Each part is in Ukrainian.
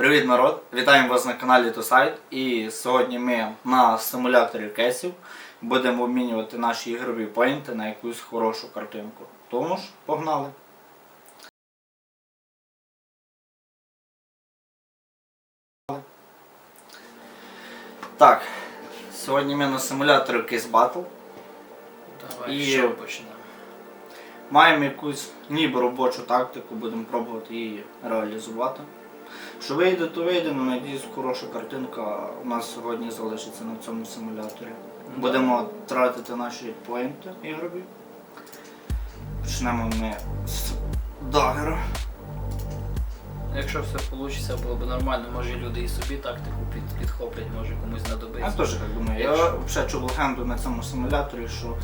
Привіт, народ! Вітаємо вас на каналі Тосайт. І сьогодні ми на симуляторі кесів будемо обмінювати наші ігрові поінти на якусь хорошу картинку. Тому ж, погнали! Так, сьогодні ми на симуляторі Case Battle. Давай, І- що почнемо? Маємо якусь ніби робочу тактику, будемо пробувати її реалізувати. Що вийде, то вийде, але надіюсь, хороша картинка у нас сьогодні залишиться на цьому симуляторі. Ну, Будемо тратити наші поінти ігрові. Почнемо ми з дагера. Якщо все вийде, було б нормально, може люди і собі тактику під, підхоплять, може комусь Я теж так думаю. Я взагалі чув легенду на цьому симуляторі, що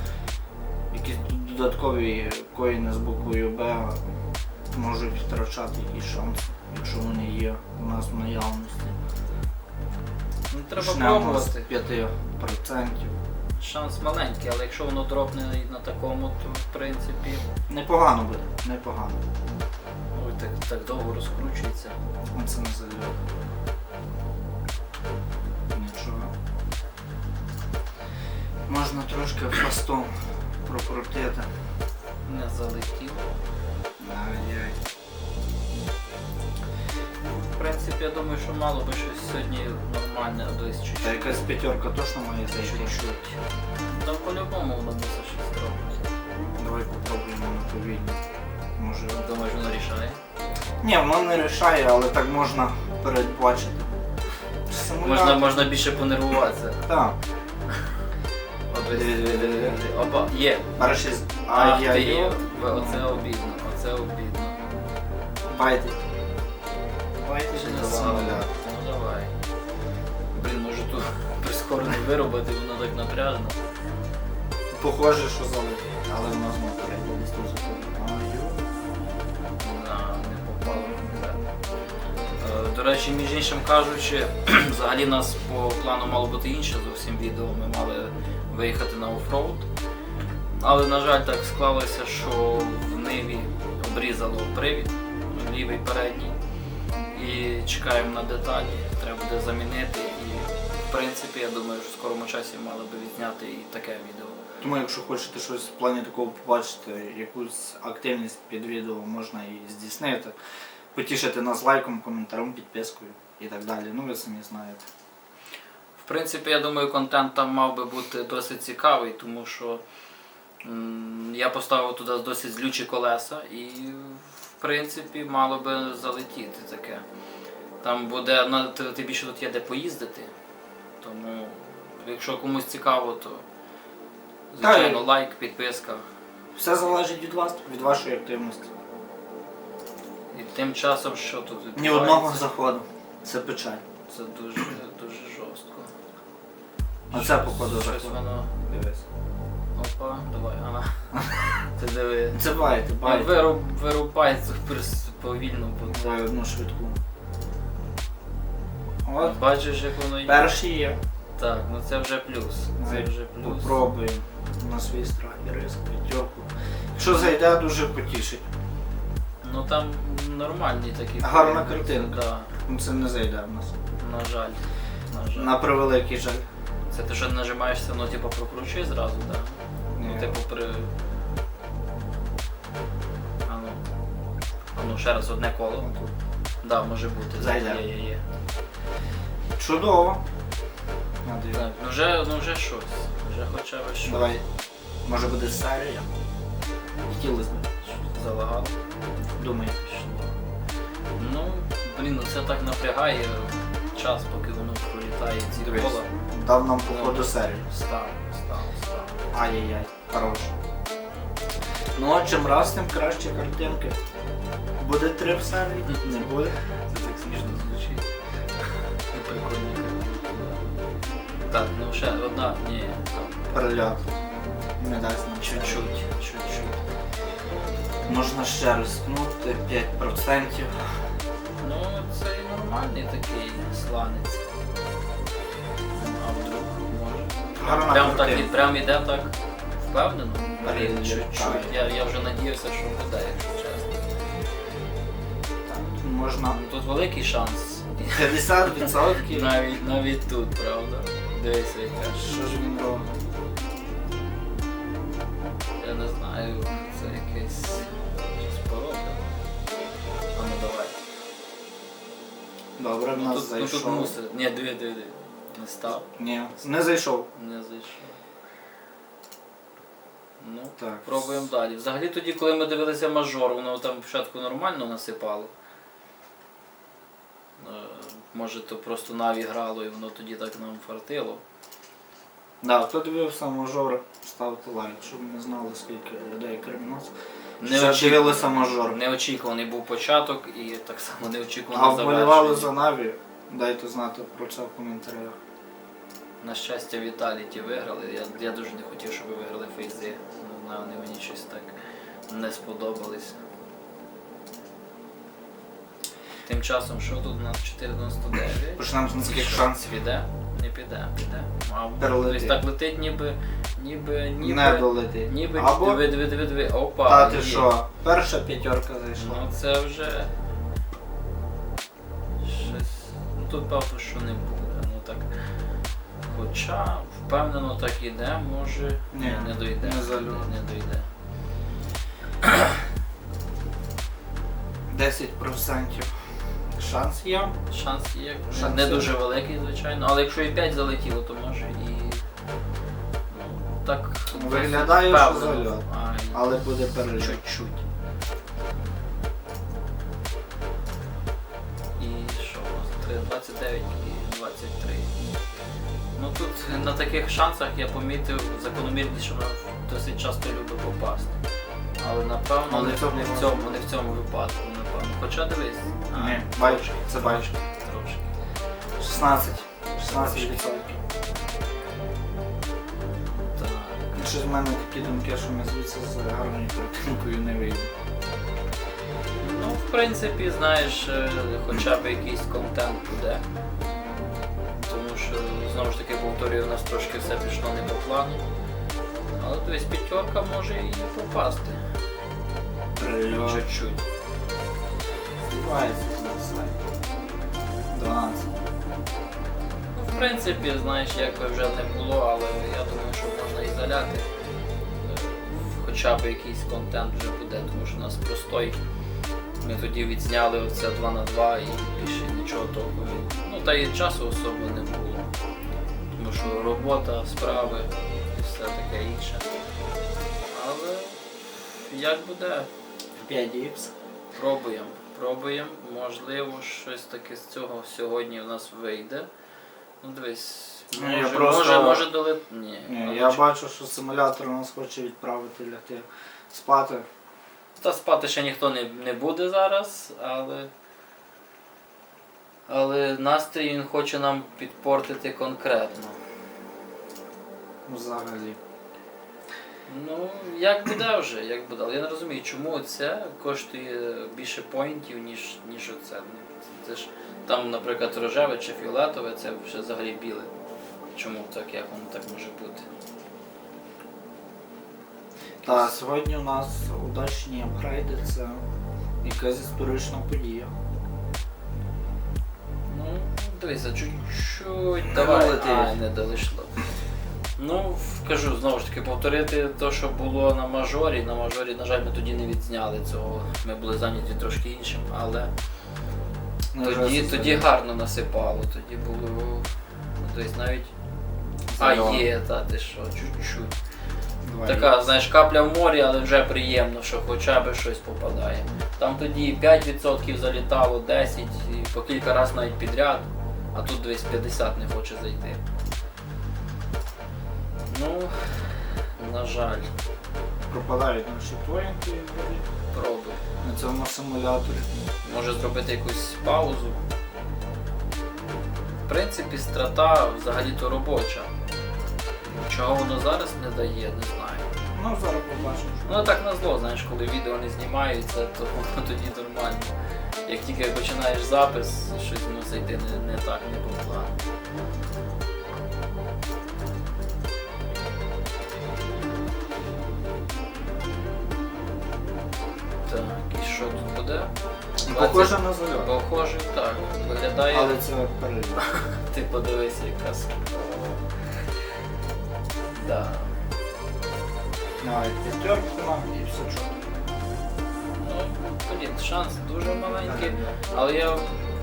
якісь додаткові коїни з буквою Б можуть втрачати якісь шанси, якщо вони є у нас в наявності. Ну, треба Почнемо з пробувати. 5%. Шанс маленький, але якщо воно дропне і на такому, то в принципі Непогано буде, непогано. ой, так, так довго розкручується. Це не зайде. Нічого. Можна трошки фастом прокрутити. Не залетів. Принципі, я думаю, що мало би щось сьогодні нормальне, десь Та чуть-чуть. якась п'ятерка точно має зайти. Чуть-чуть. Та по-любому воно мусить щось зробити. Давай попробуємо на повільно. Може. Думаєш, воно рішає? Ні, воно не рішає, але так можна передбачити. Симулятор. Можна, можна більше понервуватися. Так. От ось, диви-диви-диви. Опа, є. Перший з. Ах ти, Ай-яй. ви- оце обідно, оце обідно. Байтить. Байтить Чи на симулятор? Ну давай. Блін, може тут прискорено виробити, воно так напряжно. Похоже, що залетить, але воно знову перейде десь тут заходить. Не попало. Е, До речі, між іншим кажучи, взагалі у нас по плану мало бути інше зовсім відео. Ми мали виїхати на оффроуд. Але, на жаль, так склалося, що в Ниві обрізало привід, лівий передній. І чекаємо на деталі, треба буде замінити. І в принципі, я думаю, що в скорому часі мали би відзняти і таке відео. Тому якщо хочете щось в плані такого побачити, якусь активність під відео можна і здійснити. Потішити нас лайком, коментарем, підпискою і так далі. Ну ви самі знаєте. В принципі, я думаю, контент там мав би бути досить цікавий, тому що м, я поставив туди досить злючі колеса і в принципі мало би залетіти таке. Там буде на ти- більше тут є де поїздити. Тому якщо комусь цікаво, то звичайно Так. лайк, підписка. Все залежить від вас, від вашої активності. І тим часом, що тут Ні відбувається, одного заходу. Це печаль. це дуже дуже жорстко. А це походу Щось воно. Дивись. Опа, давай, ага. Ти диви. Це байте, Ну, байте. вируб, вирубай прис- повільно, бо. Давай одну швидку. От. Бачиш, як воно є. Перший є. Так, ну це вже плюс. Це вже плюс. Попробуємо на свій страх і риск п'ятерку. Якщо зайде, дуже потішить. Ну там нормальні такі. Гарна повільні, картинка. Да, Ну це не зайде в нас. на жаль. На жаль. На превеликий жаль. Це ти що нажимаєшся, воно типу прокручує зразу, так? Ні. Ну, типу при. А ну. А ну ще раз одне коло. Да, може бути. Зайде. Є, є, є. Чудово. Надію. Так, ну вже, ну вже щось. Вже хоча б щось. Давай. Може буде серія. Хотілося б. Залагало. Думаю. що. Ну, блін, ну це так напрягає час, поки воно пролітає ці Дивись. кола. Дав нам походу серію. Став, став, став. Ай-яй-яй, хорош. Ну а чим раз, тим краще картинки. Буде три в серії? Не буде. Це так смішно звучить. Прикольно. Так, ну ще одна, ні, Перельот. Не дасть нам чуть-чуть, чуть-чуть. Можна ще рискнути 5%. Ну, це і нормальний такий сланець. А вдруг може. Гарна Прям так, картинка. і- прям іде так впевнено. Блін, чуть-чуть. Я, я вже надіявся, що буде, якщо чесно. Можна Тут великий шанс 50%? Навіть, навіть тут, правда? Дивися, яка. Що ж він робить? Я не знаю, це якесь щось порода. А ну давай. Добре, в Ну нас тут, ну, тут зайшов. мусить. Ні, диви, диви, диви. Не став, Ні, не зайшов. не зайшов. Ну, Так. пробуємо далі. Взагалі тоді, коли ми дивилися мажор, воно там спочатку нормально насипало. Е, Може то просто наві грало і воно тоді так нам фартило. Да, хто дивився мажор, ставте лайк, щоб ми знали, скільки людей крім нас. Не Ще мажор. Неочікуваний був початок і так само неочікувано А вболівали за Наві. Дайте знати про це в коментарях. На щастя, Віталіті виграли. Я, я дуже не хотів, щоб виграли фейзи. Не вони мені щось так не сподобались. Тим часом, що тут у нас 4,99? Почнемо з І шансів. Піде? Не піде, піде. А Перелетить. ось так летить, ніби, ніби, ніби, Не долетить. ніби, Або диви, диви, диви, диви, опа. та ти що, перша п'ятерка зайшла. Ну це вже щось. Ну тут певно, що не буде. Хоча впевнено так іде, може Ні, не дойде. не зальот. Не дойде. 10% шанс є. Шанс є. Шанс не є. дуже великий, звичайно. Але якщо і 5 залетіло, то може і. Ну, так. Виглядає, що впевнено. зальот. Але буде перельот. Чуть-чуть. І що у нас? 3, 29 і 23. Ну тут на таких шансах я помітив закономірність, що вона досить часто любить попасти. Але напевно Але не, в цьому не в цьому, не в цьому випадку, напевно. Хоча дивись. а, Ні, трошки, це бачиш. Трошки. 16. 16%. Так. Щось в мене такі думки, що ми звідси з гарною картинкою не вийдемо. Ну, в принципі, знаєш, е, хоча б якийсь контент буде. Знову ж таки, повторюю, у нас трошки все пішло не по плану. Але тобто п'ятерка може і попасти. Чуть-чуть. Співається на 12. Ну, в принципі, знаєш, як би вже не було, але я думаю, що можна і заляти. Хоча б якийсь контент вже буде, тому що у нас простой. Ми тоді відзняли оце 2 на 2 і більше нічого від- Ну та і часу особо не було. Що робота, справи і все таке інше. Але як буде, 5х. пробуємо. Пробуємо. Можливо, щось таке з цього сьогодні в нас вийде. Ну дивись. Ну, Може, я просто- може, може долет... Ні. Ні, я бачу, що симулятор нас хоче відправити лягти спати. Та спати ще ніхто не, не буде зараз, але. Але настрій він хоче нам підпортити конкретно. Взагалі. Ну, як буде вже, як буде. Але я не розумію, чому це коштує більше поінтів, ніж, ніж оце. Ну, Це ж там, наприклад, рожеве чи фіолетове, це вже взагалі біле. Чому так, як воно так може бути? Та сьогодні у нас удачні апгрейди, це якась історична подія. Ну, дивися, чуть-чуть. Давай. А, не долишло. Ну, кажу, знову ж таки, повторити те, що було на мажорі. На мажорі, на жаль, ми тоді не відзняли цього. Ми були зайняті трошки іншим, але На тоді, це тоді гарно насипало, тоді було. ну, Тобто навіть. А є, та ти що, чуть-чуть. Така, знаєш, капля в морі, але вже приємно, що хоча б щось попадає. Там тоді 5% залітало, 10, і по кілька разів навіть підряд, а тут десь 50 не хоче зайти. Ну, на жаль, пропадають наші поінти пробуй. на цьому симуляторі. Може зробити якусь паузу. В принципі, страта взагалі-то робоча. Чого воно зараз не дає, не знаю. Ну, зараз побачимо. Ну так на зло, знаєш, коли відео не знімаються, то воно тоді нормально. Як тільки починаєш запис, щось мусить йти не, не так, не по плану. Що тут буде? Похоже на зальот. Похоже, так. Виглядає. Але це перелив. Ти подивися, яка. Да. Навіть п'ятерку нам і все чудо. Ну, блін, шанс дуже маленький, але я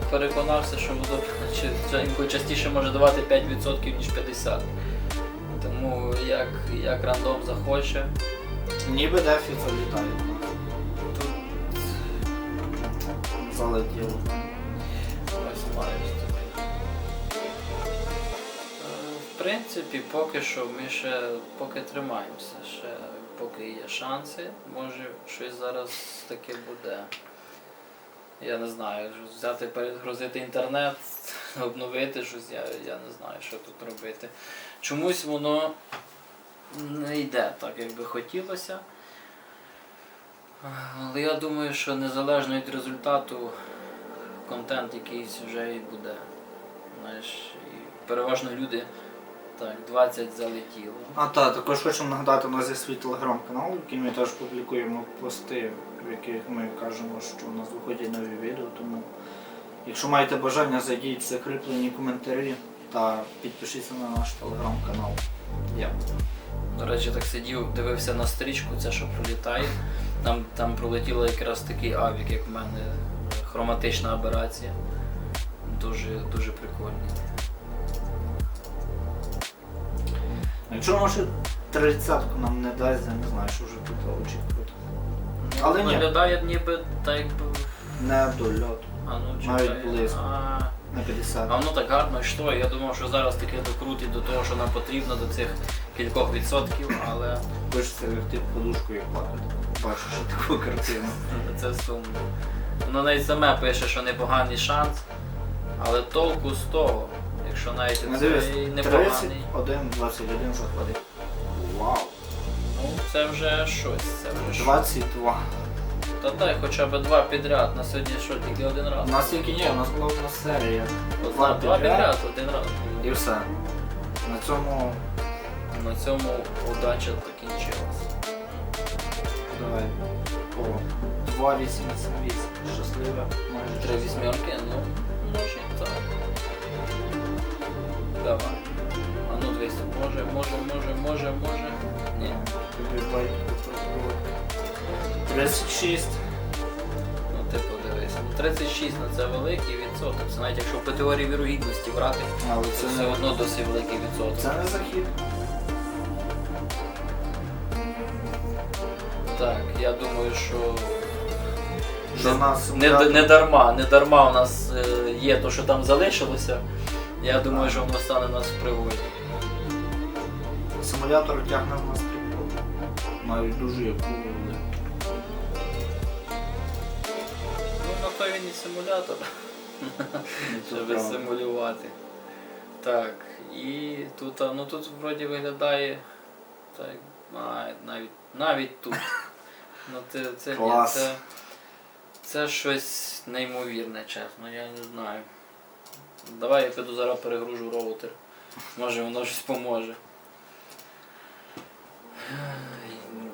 переконався, що воно частіше може давати 5% ніж 50%. Тому як, як рандом захоче, Ніби дефі залітає. тут Залетіло. ось В принципі, поки що ми ще поки тримаємося, ще поки є шанси, може щось зараз таке буде. Я не знаю, взяти перезагрузити інтернет, обновити щось, я, я не знаю, що тут робити. Чомусь воно не йде так, як би хотілося. Але я думаю, що незалежно від результату контент якийсь вже і буде. Знаєш, і переважно люди так, 20 залетіло. А так, також хочемо нагадати, у нас є свій телеграм-канал, в який ми теж публікуємо пости, в яких ми кажемо, що у нас виходять нові відео. Тому, якщо маєте бажання, зайдіть в закріплені коментарі та підпишіться на наш телеграм-канал. Дякую. До речі, так сидів, дивився на стрічку, це що пролітає. Там, там пролетіло якраз такий авік, як в мене, хроматична аберація. Дуже, дуже прикольний. Якщо може тридцятку нам не дасть, я не знаю, що вже тут очікувати. Ну, Але ні. виглядає ніби так якби. Не до льоту. А ну Навіть близько. А, На 50. а воно так гарно йшло. Я думав, що зараз таке докрутить до того, що нам потрібно, до цих кількох відсотків, але Хочеться лягти в подушку і плакати. Бачиш таку картину. це сумно. Воно навіть саме пише, що непоганий шанс, але толку з того, якщо навіть Ну, цей непоганий. 31, 21 заходить. Вау. Ну, це вже щось. Це вже щось. 22. Та дай хоча б два підряд. На сьогодні що, тільки один раз. У нас тільки ні, у нас була одна серія. Одна, два підряд, один раз. І все. На цьому На цьому удача закінчилась. давай. О, 288. Щасливе. Майже Три вісьмерки, ну, може і так. Давай. А ну дивись, може, може, може, може, може. Ні. Тобі байк попробувати. 36. Ну ти подивись. Ну, 36 ну, це великий відсоток. Це навіть якщо в теорії вірогідності брати, Але це це все не, одно досить великий відсоток. це не захід. Так, я думаю, що Що нас не, не дарма, не дарма у нас е, є то, що там залишилося. Я думаю, що воно стане нас в пригоді. Симулятор тягне в нас прикол. Навіть дуже яку і симулятор, щоб симулювати. Так, і тут, ну тут вроді виглядає. Так, навіть, навіть тут. Ну, це, це, ні, це, це щось неймовірне, чесно, я не знаю. Давай я піду зараз перегружу роутер. Може воно щось поможе.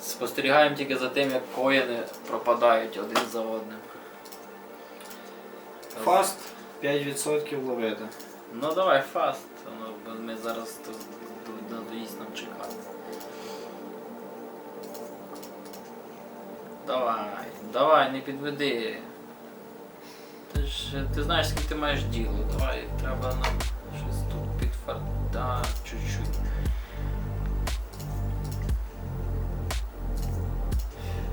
Спостерігаємо тільки за тим, як коїни пропадають один за одним. Фаст 5% ловити. Ну давай фаст, ну, ми зараз тут надоїсть нам чекати. Давай, давай, не підведи. Ти ж ти знаєш, скільки ти маєш діло. Давай, треба нам щось тут підфарта чуть-чуть.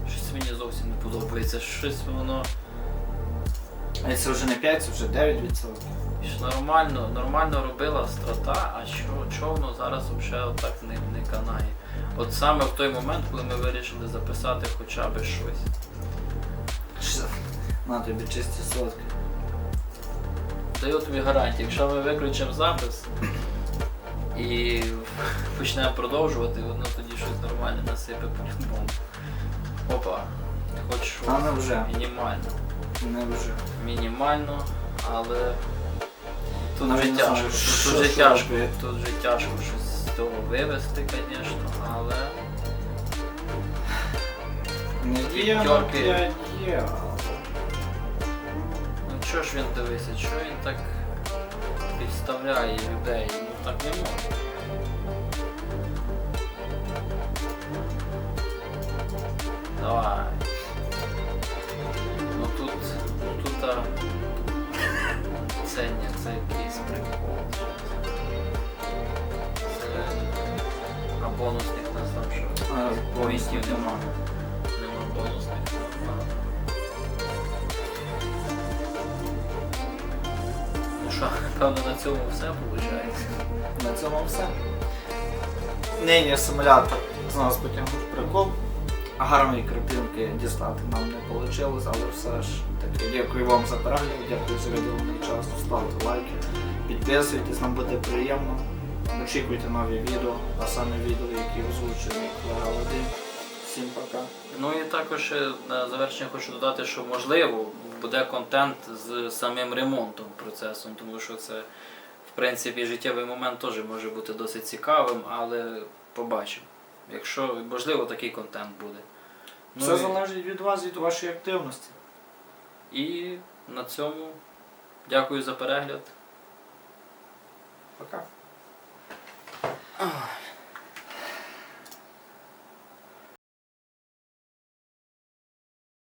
Щось мені зовсім не подобається. Щось воно. А це вже не 5, це вже 9%. Нормально, нормально робила страта, а що, воно зараз взагалі отак не, не канає. От саме в той момент, коли ми вирішили записати хоча б щось. На тобі чисті сотки. Даю тобі гарантію, якщо ми виключимо запис і почнемо продовжувати, воно тоді щось нормальне насипе по-любому. Опа. Хоч що. А. Мінімально. Не вже. Мінімально, але тут вже тяжко. Тут, вже тяжко. Тут вже тяжко щось з того вивести, звісно, але. Недія на П'ятерки. 5 що ж він дивися, що він так підставляє людей? Ну так не можна. Давай. А... це ні, це якийсь прикол. Це... А бонусних нас там що? А, Повістів нема. Нема бонусних. Ну що, певно на цьому все виходить. На цьому все. Нині симулятор з нас потягнув прикол. Гарної картинки дістати нам не вийшло, але все ж дякую вам за перегляд, дякую за виділений час, ставте лайки, підписуйтесь, нам буде приємно. Очікуйте нові відео, а саме відео, які озвучені колега Вадим. Всім пока. Ну і також на завершення хочу додати, що можливо буде контент з самим ремонтом процесом, тому що це в принципі життєвий момент теж може бути досить цікавим, але побачимо. Якщо можливо такий контент буде. Ну Все і- залежить від вас, від вашої активності. І на цьому дякую за перегляд. Пока.